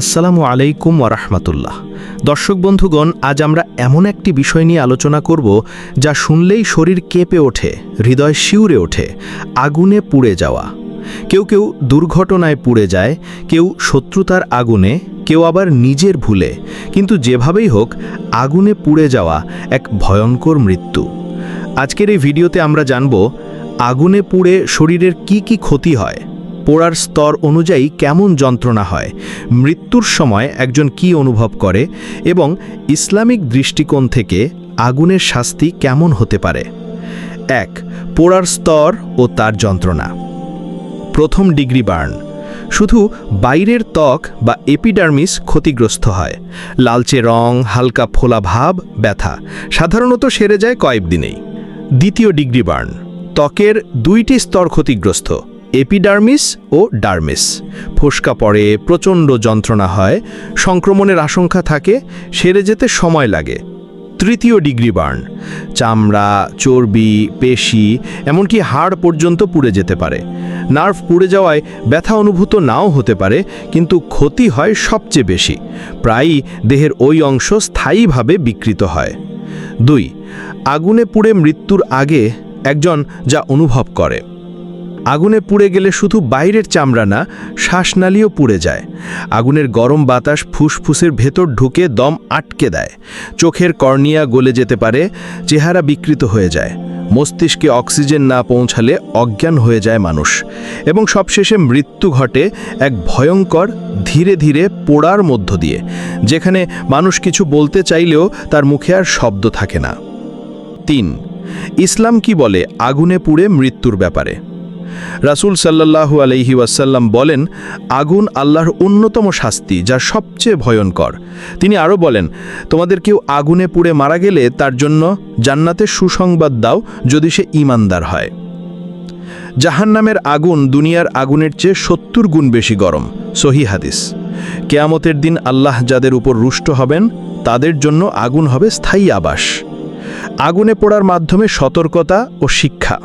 আসসালামু আলাইকুম ওরহমতুল্লাহ দর্শক বন্ধুগণ, আজ আমরা এমন একটি বিষয় নিয়ে আলোচনা করব যা শুনলেই শরীর কেঁপে ওঠে, হৃদয় শিউরে ওঠে, আগুনে পুড়ে যাওয়া। কেউ কেউ দুর্ঘটনায় পুড়ে যায়, কেউ শত্রুতার আগুনে, কেউ আবার নিজের ভুলে। কিন্তু যেভাবেই হোক, আগুনে পুড়ে যাওয়া এক ভয়ঙ্কর মৃত্যু। আজকের এই ভিডিওতে আমরা জানব, আগুনে পুড়ে শরীরের কি কি ক্ষতি হয় পোড়ার স্তর অনুযায়ী কেমন যন্ত্রণা হয়, মৃত্যুর সময় একজন কি অনুভব করে এবং ইসলামিক দৃষ্টিকোণ থেকে আগুনের শাস্তি কেমন হতে পারে। এক, পোড়ার স্তর ও তার যন্ত্রণা। প্রথম ডিগ্রি বার্ন। শুধু বাইরের ত্বক বা এপিডার্মিস ক্ষতিগ্রস্ত হয়। লালচে রং, হালকা ফোলা ভাব, ব্যথা। সাধারণত সেরে যায় কয়েক দিনেই। দ্বিতীয় ডিগ্রি বার্ন। ত্বকের দুইটি স্তর ক্ষতিগ্রস্ত। এপিডার্মিস ও ডার্মিস। ফোসকা পড়ে প্রচণ্ড যন্ত্রণা হয়, সংক্রমণের আশঙ্কা থাকে, সেরে যেতে সময় লাগে। তৃতীয় ডিগ্রি বার্ন, চামড়া, চর্বি, পেশি, এমনকি হাড় পর্যন্ত পুড়ে যেতে পারে। নার্ভ পুড়ে যাওয়ায় ব্যথা অনুভূত নাও হতে পারে, কিন্তু ক্ষতি হয় সবচেয়ে বেশি। প্রায়ই দেহের ওই অংশ স্থায়ীভাবে বিকৃত হয়। দুই, আগুনে পুড়ে মৃত্যুর আগে একজন যা অনুভব করে। আগুনে পুড়ে গেলে শুধু বাইরের চামড়া না, শ্বাসনালীও পুড়ে যায়। আগুনের গরম বাতাস ফুসফুসের ভেতর ঢুকে দম আটকে দেয়। চোখের কর্নিয়া গলে যেতে পারে, চেহারা বিকৃত হয়ে যায়। মস্তিষ্কে অক্সিজেন না পৌঁছালে অজ্ঞান হয়ে যায় মানুষ। এবং সবশেষে মৃত্যু ঘটে এক ভয়ঙ্কর, ধীরে ধীরে পোড়ার মধ্য দিয়ে, যেখানে মানুষ কিছু বলতে চাইলেও তার মুখে আর শব্দ থাকে না। তিন, ইসলাম কি বলে আগুনে পুড়ে মৃত্যুর ব্যাপারে? রাসূল সাল্লাল্লাহু আলাইহি ওয়াসাল্লাম বলেন, আগুন আল্লাহর অন্যতম শাস্তি, যা সবচেয়ে ভয়ঙ্কর। তিনি আরও বলেন, তোমাদের কেউ আগুনে পুড়ে মারা গেলে তার জন্য জান্নাতে সুসংবাদ দাও যদি সে ইমানদার হয়। জাহান্নামের আগুন দুনিয়ার আগুনের চেয়ে সত্তর গুণ বেশি গরম, সহি হাদিস। কেয়ামতের দিন আল্লাহ যাদের উপর রুষ্ট হবেন, তাদের জন্য আগুন হবে স্থায়ী আবাস। আগুনে পড়ার মাধ্যমে সতর্কতা ও শিক্ষা।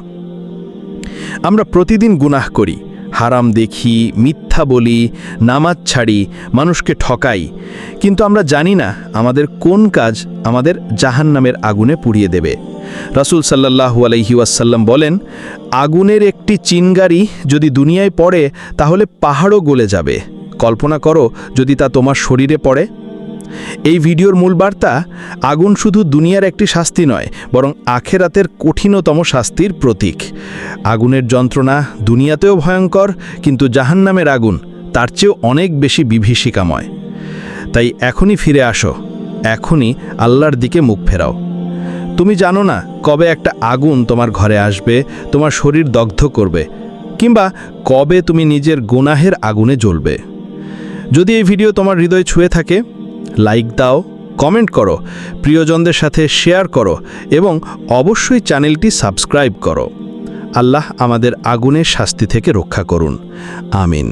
আমরা প্রতিদিন গুনাহ করি। হারাম দেখি, মিথ্যা বলি, নামাজ ছাড়ি, মানুষকে ঠকাই। কিন্তু আমরা জানি না আমাদের কোন কাজ আমাদের জাহান্নামের আগুনে পুড়িয়ে দেবে। রাসূল সাল্লাল্লাহু আলাইহি ওয়াসাল্লাম বলেন, আগুনের একটি চিনগাড়ি যদি দুনিয়ায় পড়ে, তাহলে পাহাড়ও গলে যাবে। কল্পনা করো যদি তা তোমার শরীরে পড়ে। এই ভিডিওর মূল বার্তা, আগুন শুধু দুনিয়ার একটি শাস্তি নয়, বরং আখেরাতের কঠিনতম শাস্তির প্রতীক। আগুনের যন্ত্রণা দুনিয়াতেও ভয়ঙ্কর, কিন্তু জাহান্নামের আগুন তার চেয়েও অনেক বেশি বিভীষিকাময়। তাই এখনই ফিরে আসো, এখনই আল্লাহর দিকে মুখ ফেরাও। তুমি জানো না কবে একটা আগুন তোমার ঘরে আসবে, তোমার শরীর দগ্ধ করবে, কিংবা কবে তুমি নিজের গুনাহের আগুনে জ্বলবে। যদি এই ভিডিও তোমার হৃদয় ছুঁয়ে থাকে লাইক দাও কমেন্ট করো, প্রিয়জনদের সাথে শেয়ার করো এবং অবশ্যই চ্যানেলটি সাবস্ক্রাইব করো। আল্লাহ আমাদের আগুনের শাস্তি থেকে রক্ষা করুন। আমিন।